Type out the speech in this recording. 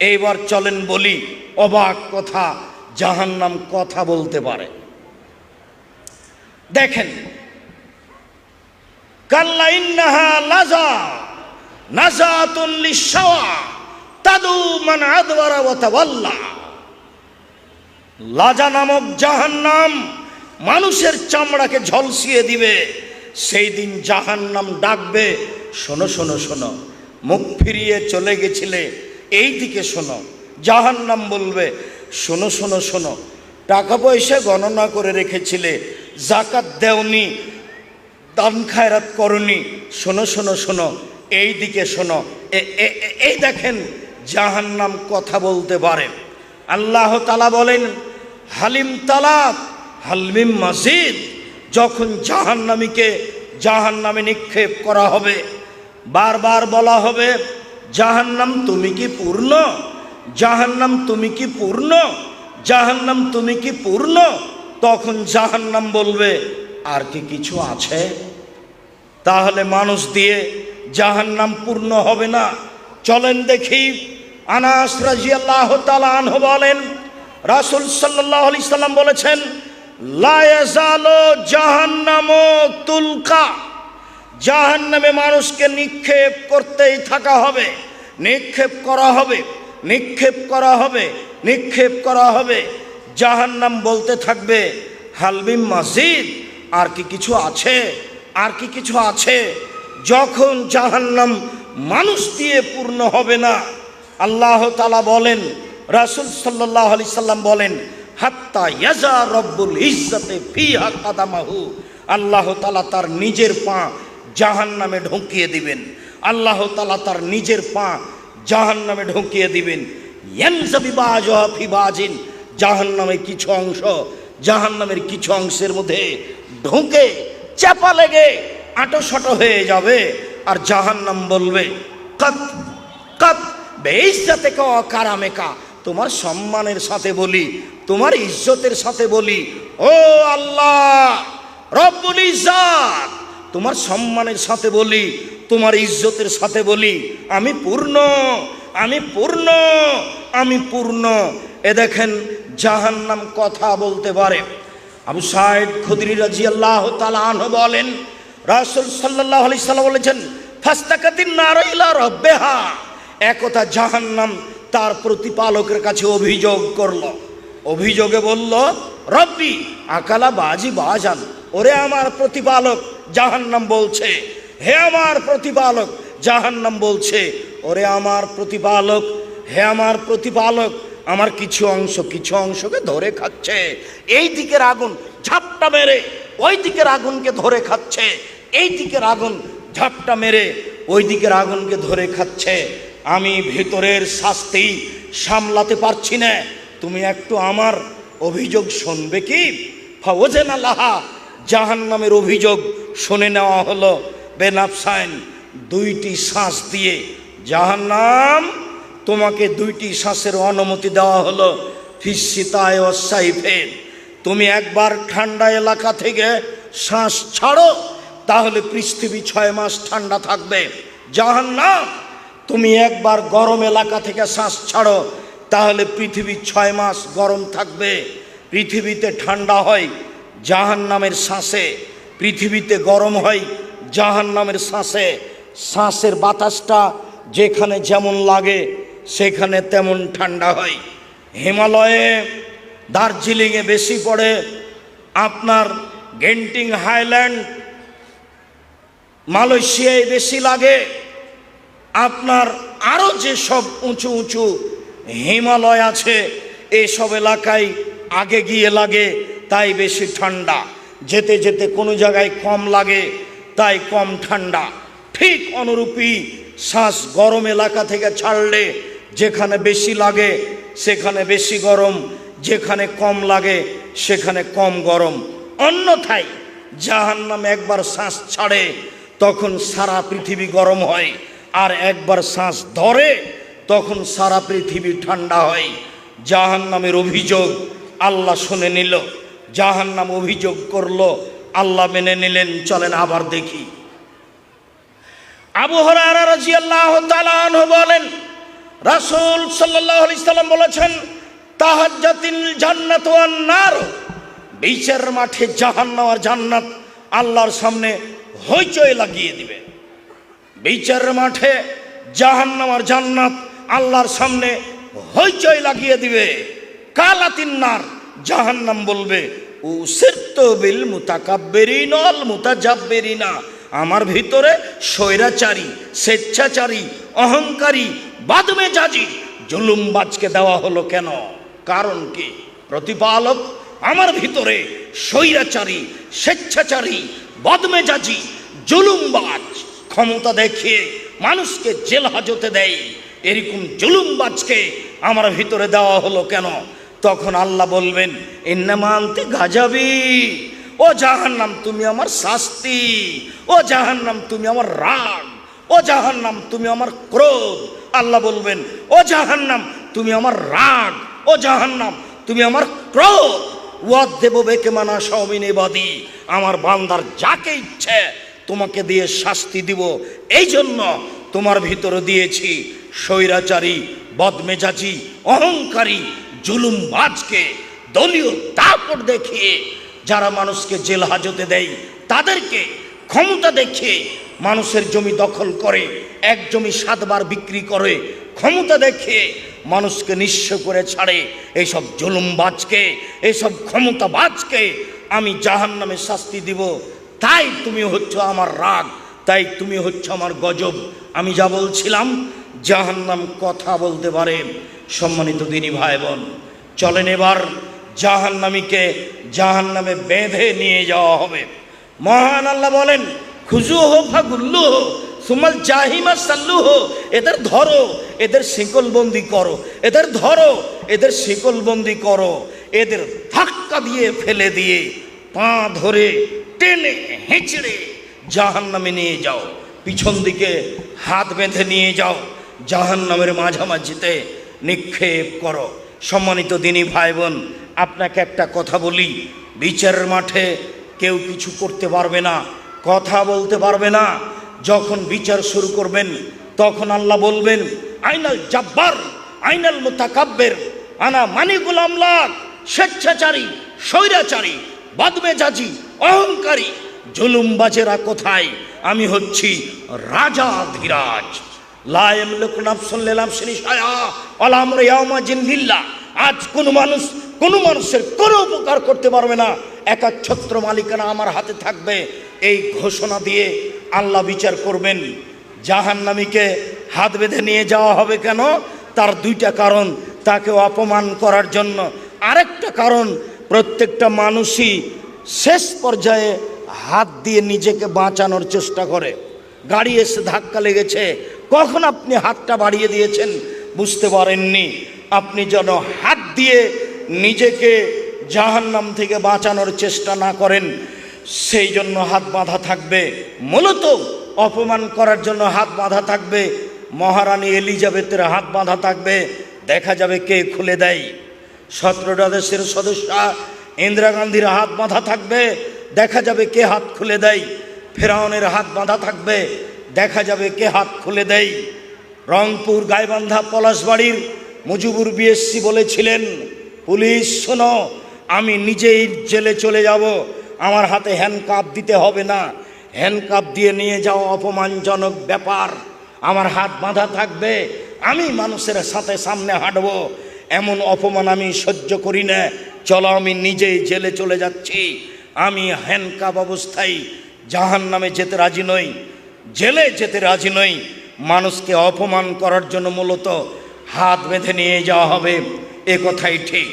এইবার চলেন বলি, অবাক কথা, জাহান্নাম কথা বলতে পারে। দেখেন, কাল্লা ইন্নাহা লাজা, নাজাতুন লিশাওয়া তাদু মান আদওয়ারা লাজা নামক জাহান্নাম মানুষের চামড়াকে ঝলসিয়ে দিবে, সেই দিন জাহান্নাম ডাকবে, শোনো শোনো শোনো, মুখ ফিরিয়ে চলে গেছিলে এই দিকে শোনো, জাহান্নাম বলবে, শোনো শোনো শোনো, টাকা পয়সা গণনা করে রেখেছিলে জাকাত দেওনি, দান খায়রাত করনি, শোনো শোনো শোনো এই দিকে শোনো এই দেখেন জাহান্নাম কথা বলতে পারে। আল্লাহ তালা বলেন, হালিম তালাক হালমিম মাসিদ যখন জাহান্নামীকে জাহান্নামে নিক্ষেপ করা হবে, বারবার বলা হবে জাহান্নাম তুমি কি পূর্ণ? জাহান্নাম তুমি কি পূর্ণ? জাহান্নাম তুমি কি পূর্ণ? তখন জাহান্নাম বলবে, আর কি কিছু আছে? তাহলে মানুষ দিয়ে জাহান্নাম পূর্ণ হবে না। চলেন দেখি, আনাস রাজিয়াল্লাহ তাআলা আনহু বলেন, রাসুল সাল্লাল্লাহু আলাইহি সাল্লাম বলেছেন, লা ইয়াজালু জাহান্নামু তুলকা। জাহান্নামে মানুষকে নিক্ষেপ করতেই থাকা হবে। নিক্ষেপ করা হবে, নিক্ষেপ করা হবে, নিক্ষেপ করা হবে। জাহান্নাম বলতে থাকবে হালবিম মাসিদ আর কি কিছু আছে, আর কি কিছু আছে? যখন জাহান্নাম মানুষ দিয়ে পূর্ণ হবে না, আল্লাহ তালা বলেন, রাসুল সাল্লাহ আলি সাল্লাম বলেন, হাত্তা ইয়াজা রব্বুল ইজ্জতে ফিহা কাদামাহু। আল্লাহ তালা তার নিজের পা জাহান নামে ঢুকিয়ে দিবেন। আল্লাহ তালা তার নিজের পা জাহান নামে ঢুকিয়ে দিবেন। জাহান নামে কিছু অংশ জাহান নামের কিছু অংশের মধ্যে ঢুকে চাপা লেগে আটো শটো হয়ে যাবে আর জাহান নাম বলবে, কত কত, বেইজ্জাতে ক কারামেকা, তোমার সম্মানের সাথে বলি, তোমার ইজ্জতের সাথে বলি, ও আল্লাহ, রব্বুল ইজ্জাত তোমার সম্মানের সাথে বলি, তোমার ইজ্জতের সাথে বলি, আমি পূর্ণ আমি পূর্ণ আমি পূর্ণ। এ দেখেন, জাহান্নাম কথা বলতে পারে। আবু সাইদ খুদরি রাজি আল্লাহ তালাহ বলেন, রাসুল সাল্লাহ আলি সাল্লাম বলেছেন, ফাস্তাকাতিন নারাইলা রব্বেহা। একথা জাহান্নাম তার প্রতিপালকের কাছে অভিযোগ করল। অভিযোগে বলল, রব্বি, আকালা বাজি বাজান। ওরে আমার প্রতিপালক জাহান্নাম বলছে, হে আমার প্রতিপালক, জাহান্নাম বলছে, ওরে আমার প্রতিপালক, হে আমার প্রতিপালক, আমার কিছু অংশ, কিছু অংশকে ধরে খাচ্ছে। এই দিকের আগুন ঝাপটা মেরে, ওই দিকের আগুনকে ধরে খাচ্ছে। এই দিকের আগুন ঝাপটা মেরে, ওই দিকের আগুনকে ধরে খাচ্ছে। আমি ভেতরের শাস্তি সামলাতে পারছি না। তুমি একটু আমার অভিযোগ শুনবে কি? ফাওজেন আল্লাহা জাহান নামের অভিযোগ শুনে নেওয়া হলো, বেনাফসাইন দুইটি শ্বাস দিয়ে, জাহান্নাম, তোমাকে দুইটি শ্বাসের অনুমতি দেওয়া হলো ফিসিতায় ও সাইফের তুমি একবার ঠান্ডা এলাকা থেকে শ্বাস ছাড়ো, তাহলে পৃথিবী ছয় মাস ঠান্ডা থাকবে। জাহান্নাম, তুমি একবার গরম এলাকা থেকে শ্বাস ছাড়ো, তাহলে পৃথিবী ছয় মাস গরম থাকবে। পৃথিবীতে ঠান্ডা হয় জাহান নামের শ্বাসে পৃথিবীতে গরম হয় জাহান নামের শ্বাসে শ্বাসের বাতাসটা যেখানে যেমন লাগে, সেখানে তেমন ঠান্ডা হয়। হিমালয়ে দার্জিলিংয়ে বেশি পড়ে আপনার গেন্টিং হাইল্যান্ড, মালয়েশিয়ায় বেশি লাগে, আপনার আরও যেসব উঁচু উঁচু হিমালয় আছে, এসব এলাকায় আগে গিয়ে লাগে তাই বেশি ঠান্ডা। যেতে যেতে কোনো জায়গায় কম লাগে, তাই কম ঠান্ডা। ঠিক অনুরূপী শ্বাস গরম এলাকা থেকে ছাড়লে যেখানে বেশি লাগে, সেখানে বেশি গরম। যেখানে কম লাগে, সেখানে কম গরম। অন্যথায় জাহান্নাম একবার শ্বাস ছাড়ে, তখন সারা পৃথিবী গরম হয়। আর একবার শ্বাস ধরে, তখন সারা পৃথিবী ঠান্ডা হয়। জাহান্নামের অভিযোগ আল্লাহ শুনে নিল। জাহান্নাম অভিযোগ করল, আল্লাহ মেনে নিলেন, চলেন আবার দেখি। আবু হরারা তাআলা আনহু বলেন, রাসূল সাল্লাল্লাহু আলাইহি সাল্লাম বলেছেন, তাহাজ্জাতিল জান্নাত নার, বিচার মাঠে জাহান্নাম আর জান্নাত আল্লাহর সামনে হইচই লাগিয়ে দিবে। বিচার মাঠে জাহান্নাম আর জান্নাত আল্লাহর সামনে হইচই লাগিয়ে দিবে। কালাতিন্নার জাহান্নাম বলবে ও বিল মুতাকাব্বেরিন অল মুতাজাব্বেরিনা আমার ভিতরে স্বৈরাচারী, স্বেচ্ছাচারী, অহংকারী বাদমে জাজি জুলুমবাজকে দেওয়া হলো কেন? কারণ কি? প্রতিপালক আমার ভিতরে স্বৈরাচারী, স্বেচ্ছাচারী, বদমেজাজি জুলুমবাজ ক্ষমতা দেখিয়ে মানুষকে জেল হাজতে দেয়। এরকম জুলুমবাজকে আমার ভিতরে দেওয়া হলো কেন? তখন আল্লাহ বলবেন ইন্নামান্তে গাজাবি। ও জাহান্নাম, তুমি আমার শাস্তি। ও জাহান্নাম, তুমি আমার রাগ। ও জাহান্নাম, তুমি আমার ক্রোধ। আল্লাহ বলবেন, ও জাহান্নাম, তুমি আমার রাগ। ও জাহান্নাম, তুমি আমার ক্রোধ। ওয়াদ দেব বেকে মানা সমিনে বাদী আমার বান্দার যাকে ইচ্ছে তোমাকে দিয়ে শাস্তি দিব। এই জন্য তোমার ভিতরে দিয়েছি স্বৈরাচারী, বদমেজাজি, অহংকারী জুলুমবাজকে দলীয় দাপট দেখিয়ে যারা মানুষকে জেল হাজতে দেয়, তাদেরকে ক্ষমতা দেখিয়ে মানুষের জমি দখল করে, এক জমি সাতবার বিক্রি করে, ক্ষমতা দেখিয়ে মানুষকে নিঃস্ব করে ছাড়ে। এইসব জুলুমবাজকে এইসব ক্ষমতাবাজকে আমি জাহান নামে শাস্তি দিব। তাই তুমি হচ্ছ আমার রাগ, তাই তুমি হচ্ছ আমার গজব। আমি যা বলছিলাম, জাহান্নাম কথা বলতে পারে। সম্মানিত দিনী ভাই বোন চলেন এবার জাহান্নামীকে জাহান্নামে বেঁধে নিয়ে যাওয়া হবে। মহান আল্লাহ বলেন, খুজু হো, ফাগুল্লু হো, সুমাল জাহিমা সাল্লু হো, এদের ধরো, এদের শিকলবন্দি করো, এদের ধরো, এদের শিকলবন্দি করো, এদের ধাক্কা দিয়ে ফেলে দিয়ে পা ধরে টেনে হেঁচড়ে জাহান নামে নিয়ে যাও, পিছন দিকে হাত বেঁধে নিয়ে যাও জাহান নামের মাঝামাঝিতে নিক্ষেপ করো। সম্মানিত দিনী ভাই বোন আপনাকে একটা কথা বলি। বিচারের মাঠে কেউ কিছু করতে পারবে না, কথা বলতে পারবে না। যখন বিচার শুরু করবেন, তখন আল্লাহ বলবেন, আইনাল জাব্বার, আইনাল মোতাকাব্বের, আনা মানিকুল আমলাক স্বেচ্ছাচারী, স্বৈরাচারী, বদমেজাজি, অহংকারী, জুলুমবাজেরা কোথায়? আমি হচ্ছি রাজা ধীরাজ। আজ কোনো মানুষ, কোনো মানুষের কোনো উপকার করতে পারবে না। একা ছত্র মালিকানা আমার হাতে থাকবে। এই ঘোষণা দিয়ে আল্লাহ বিচার করবেন। জাহান্নামীকে হাত বেঁধে নিয়ে যাওয়া হবে কেন? তার দুইটা কারণ। তাকে অপমান করার জন্য আরেকটা কারণ, প্রত্যেকটা মানুষই শেষ পর্যায়ে হাত দিয়ে নিজেকে বাঁচানোর চেষ্টা করে। গাড়ি এসে ধাক্কা লেগেছে কখন আপনি হাতটা বাড়িয়ে দিয়েছেন বুঝতে পারেননি? আপনি যেন হাত দিয়ে নিজেকে জাহান্নাম থেকে বাঁচানোর চেষ্টা না করেন, সেই জন্য হাত বাঁধা থাকবে। মূলত অপমান করার জন্য হাত বাঁধা থাকবে, মহারানী এলিজাবেথের হাত বাঁধা থাকবে। দেখা যাবে কে খুলে দেয়। সতেরোটা দেশের সদস্য ইন্দিরা গান্ধীর হাত বাঁধা থাকবে, দেখা যাবে কে হাত খুলে দেয়। ফেরাউনের হাত বাঁধা থাকবে দেখা যাবে কে হাত খুলে দেয়। রংপুর গাইবান্ধা পলাশবাড়ির মুজিবুর বিএসসি বলেছিলেন, পুলিশ, শোনো, আমি নিজেই জেলে চলে যাব। আমার হাতে হ্যান্ডকাপ দিতে হবে না। হ্যান্ডকাপ দিয়ে নিয়ে যাওয়া অপমানজনক ব্যাপার। আমার হাত বাঁধা থাকবে, আমি মানুষের সাথে সামনে হাঁটবো। এমন অপমান আমি সহ্য করি না। চলো, আমি নিজেই জেলে চলে যাচ্ছি। আমি হ্যান্ডকাপ অবস্থায় জাহান নামে যেতে রাজি নই। জেলে যেতে রাজি নই। মানুষকে অপমান করার জন্য মূলত হাত বেঁধে নিয়ে যাওয়া হবে। এ কথাই ঠিক।